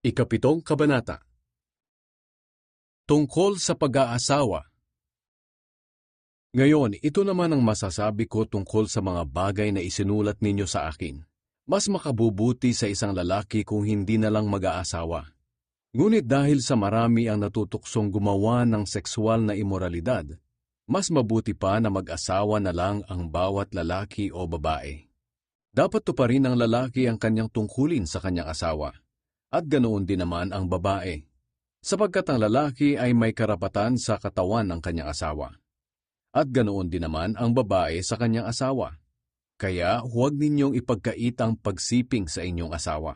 Ikapitong Kabanata Tungkol sa pag-aasawa Ngayon, ito naman ang masasabi ko tungkol sa mga bagay na isinulat ninyo sa akin. Mas makabubuti sa isang lalaki kung hindi na lang mag-aasawa. Ngunit dahil sa marami ang natutuksong gumawa ng sexual na imoralidad, mas mabuti pa na mag-asawa na lang ang bawat lalaki o babae. Dapat tuparin ng lalaki ang kanyang tungkulin sa kanyang asawa, at ganoon din naman ang babae, sapagkat ang lalaki ay may karapatan sa katawan ng kanyang asawa, at ganoon din naman ang babae sa kanyang asawa. Kaya huwag ninyong ipagkait ang pagsiping sa inyong asawa.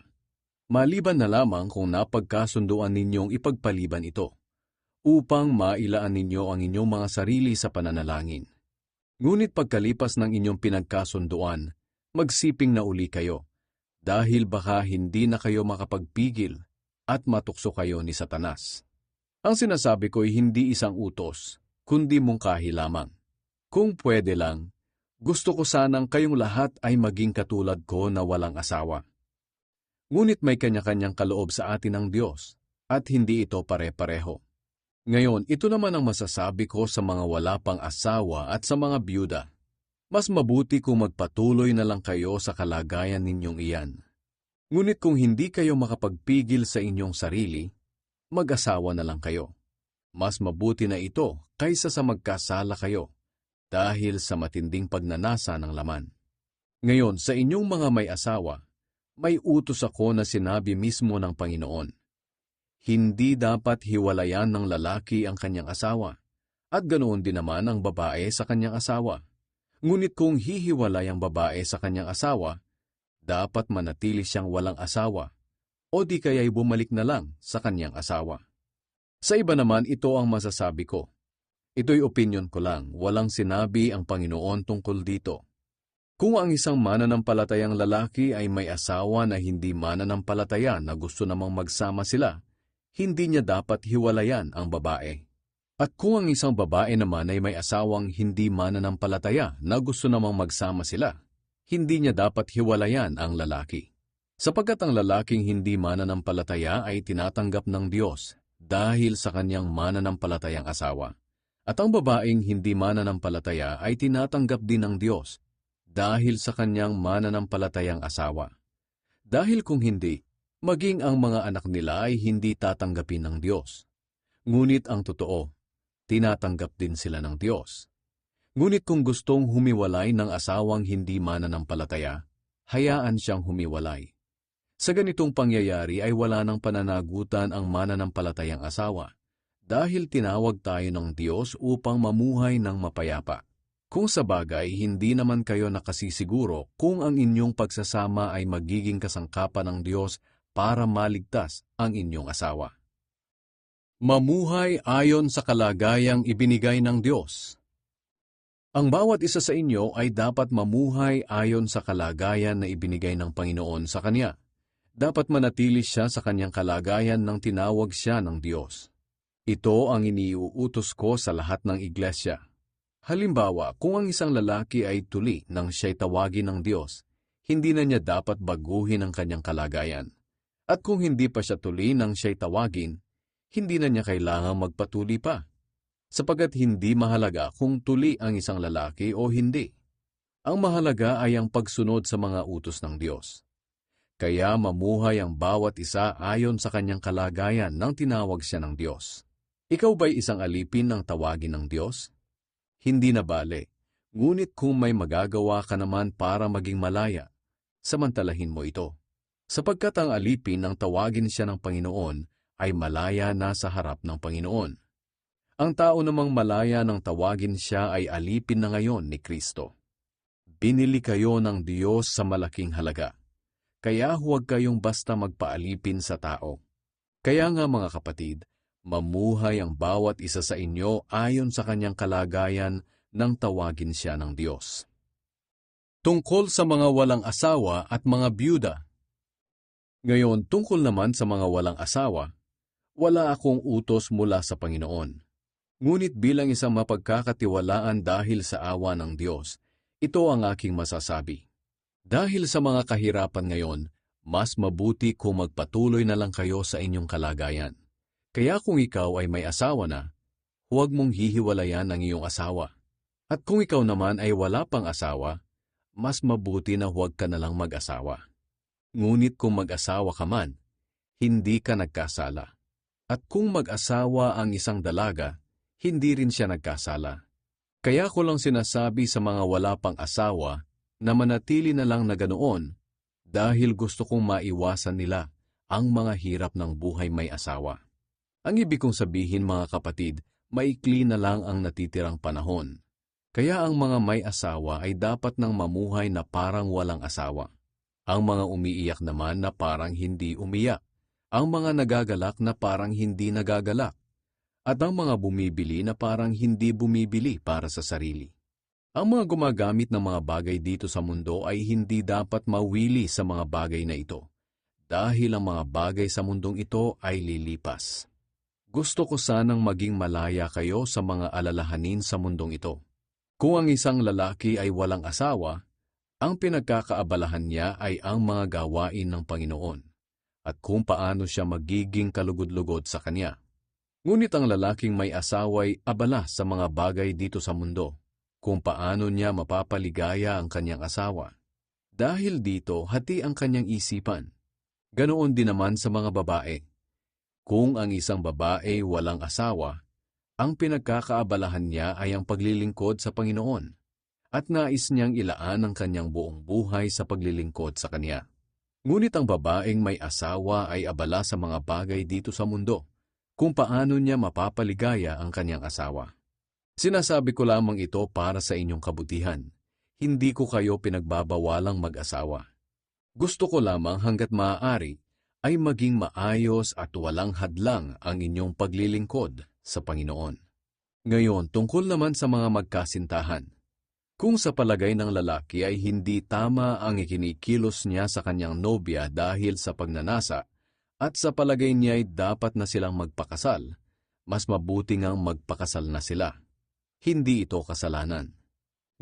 Maliban na lamang kung napagkasunduan ninyong ipagpaliban ito, upang mailaan ninyo ang inyong mga sarili sa pananalangin. Ngunit pagkalipas ng inyong pinagkasunduan, magsiping na uli kayo, dahil baka hindi na kayo makapagpigil at matukso kayo ni Satanas. Ang sinasabi ko ay hindi isang utos, kundi mungkahi lamang. Kung pwede lang, gusto ko sanang kayong lahat ay maging katulad ko na walang asawa. Ngunit may kanya-kanyang kaloob sa atin ng Diyos, at hindi ito pare-pareho. Ngayon, ito naman ang masasabi ko sa mga wala pang asawa at sa mga byuda. Mas mabuti kung magpatuloy na lang kayo sa kalagayan ninyong iyan. Ngunit kung hindi kayo makapagpigil sa inyong sarili, mag-asawa na lang kayo. Mas mabuti na ito kaysa sa magkasala kayo dahil sa matinding pagnanasa ng laman. Ngayon, sa inyong mga may asawa, may utos ako na sinabi mismo ng Panginoon. Hindi dapat hiwalayan ng lalaki ang kanyang asawa, at ganoon din naman ang babae sa kanyang asawa. Ngunit kung hihiwalay ang babae sa kanyang asawa, dapat manatili siyang walang asawa o di kaya'y bumalik na lang sa kanyang asawa. Sa iba naman, ito ang masasabi ko. Ito'y opinion ko lang, walang sinabi ang Panginoon tungkol dito. Kung ang isang mananampalatayang lalaki ay may asawa na hindi mananampalataya na gusto namang magsama sila, hindi niya dapat hiwalayan ang babae. At kung ang isang babae naman ay may asawang hindi mananampalataya na gusto namang magsama sila, hindi niya dapat hiwalayan ang lalaki. Sapagkat ang lalaking hindi mananampalataya ay tinatanggap ng Diyos dahil sa kanyang mananampalatayang asawa. At ang babaeng hindi mananampalataya ay tinatanggap din ng Diyos dahil sa kanyang mananampalatayang asawa. Dahil kung hindi, maging ang mga anak nila ay hindi tatanggapin ng Diyos. Ngunit ang totoo, tinatanggap din sila ng Diyos. Ngunit kung gustong humiwalay ng asawang hindi mananampalataya, hayaan siyang humiwalay. Sa ganitong pangyayari ay wala ng pananagutan ang mananampalatayang asawa dahil tinawag tayo ng Diyos upang mamuhay ng mapayapa. Kung sa bagay hindi naman kayo nakasisiguro kung ang inyong pagsasama ay magiging kasangkapan ng Diyos para maligtas ang inyong asawa. Mamuhay ayon sa kalagayang ibinigay ng Diyos. Ang bawat isa sa inyo ay dapat mamuhay ayon sa kalagayan na ibinigay ng Panginoon sa Kanya. Dapat manatili siya sa kanyang kalagayan nang tinawag siya ng Diyos. Ito ang iniuutos ko sa lahat ng iglesia. Halimbawa, kung ang isang lalaki ay tuli nang siya'y tawagin ng Diyos, hindi na niya dapat baguhin ang kanyang kalagayan. At kung hindi pa siya tuli nang siya'y tawagin, hindi na niya kailangang magpatuli pa, sapagat hindi mahalaga kung tuli ang isang lalaki o hindi. Ang mahalaga ay ang pagsunod sa mga utos ng Diyos. Kaya mamuhay ang bawat isa ayon sa kanyang kalagayan nang tinawag siya ng Diyos. Ikaw ba'y isang alipin ng tawagin ng Diyos? Hindi na bale, ngunit kung may magagawa ka naman para maging malaya, samantalahin mo ito. Sapagkat ang alipin ng tawagin siya ng Panginoon ay malaya na sa harap ng Panginoon. Ang tao namang malaya ng tawagin siya ay alipin na ngayon ni Kristo. Binili kayo ng Diyos sa malaking halaga, kaya huwag kayong basta magpaalipin sa tao. Kaya nga mga kapatid, mamuhay ang bawat isa sa inyo ayon sa kanyang kalagayan nang tawagin siya ng Diyos. Tungkol sa mga walang asawa at mga byuda. Ngayon, tungkol naman sa mga walang asawa, wala akong utos mula sa Panginoon. Ngunit bilang isang mapagkakatiwalaan dahil sa awa ng Diyos, ito ang aking masasabi. Dahil sa mga kahirapan ngayon, Mas mabuti kung magpatuloy na lang kayo sa inyong kalagayan. Kaya kung ikaw ay may asawa na, huwag mong hihiwalayan ang iyong asawa. At kung ikaw naman ay wala pang asawa, mas mabuti na huwag ka na lang mag-asawa. Ngunit kung mag-asawa ka man, hindi ka nagkasala. At kung mag-asawa ang isang dalaga, hindi rin siya nagkasala. Kaya ko lang sinasabi sa mga wala pang asawa na manatili na lang na ganoon dahil gusto kong maiwasan nila ang mga hirap ng buhay may asawa. Ang ibig kong sabihin mga kapatid, maikli na lang ang natitirang panahon. Kaya ang mga may asawa ay dapat nang mamuhay na parang walang asawa. Ang mga umiiyak naman na parang hindi umiyak. Ang mga nagagalak na parang hindi nagagalak at ang mga bumibili na parang hindi bumibili para sa sarili. Ang mga gumagamit ng mga bagay dito sa mundo ay hindi dapat mawili sa mga bagay na ito, dahil ang mga bagay sa mundong ito ay lilipas. Gusto ko sanang maging malaya kayo sa mga alalahanin sa mundong ito. Kung ang isang lalaki ay walang asawa, ang pinagkakaabalahan niya ay ang mga gawain ng Panginoon, at kung paano siya magiging kalugod-lugod sa Kanya. Ngunit ang lalaking may asaway abala sa mga bagay dito sa mundo, kung paano niya mapapaligaya ang kanyang asawa. Dahil dito, hati ang kanyang isipan. Ganoon din naman sa mga babae. Kung ang isang babae walang asawa, ang pinagkakaabalahan niya ay ang paglilingkod sa Panginoon, at nais niyang ilaan ang kanyang buong buhay sa paglilingkod sa Kanya. Ngunit ang babaeng may asawa ay abala sa mga bagay dito sa mundo, kung paano niya mapapaligaya ang kanyang asawa. Sinasabi ko lamang ito para sa inyong kabutihan. Hindi ko kayo pinagbabawalang mag-asawa. Gusto ko lamang hanggat maaari ay maging maayos at walang hadlang ang inyong paglilingkod sa Panginoon. Ngayon, tungkol naman sa mga magkasintahan. Kung sa palagay ng lalaki ay hindi tama ang ikinikilos niya sa kanyang nobya dahil sa pagnanasa, at sa palagay niya ay dapat na silang magpakasal, mas mabuti ngang magpakasal na sila. Hindi ito kasalanan.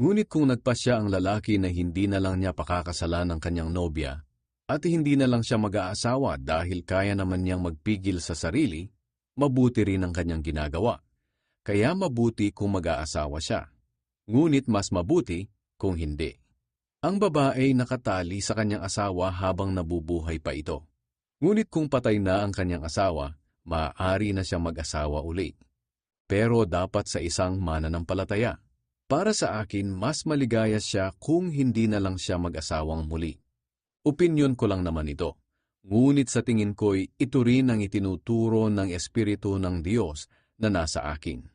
Ngunit kung nagpasya ang lalaki na hindi na lang niya pakakasalan ang kanyang nobya, at hindi na lang siya mag-aasawa dahil kaya naman niyang magpigil sa sarili, mabuti rin ang kanyang ginagawa. Kaya mabuti kung mag-aasawa siya. Ngunit mas mabuti kung hindi. Ang babae nakatali sa kanyang asawa habang nabubuhay pa ito. Ngunit kung patay na ang kanyang asawa, maaari na siyang mag-asawa uli. Pero dapat sa isang mananampalataya. Para sa akin, mas maligaya siya kung hindi na lang siya mag-asawang muli. Opinyon ko lang naman ito. Ngunit sa tingin ko'y ito rin ang itinuturo ng Espiritu ng Diyos na nasa akin.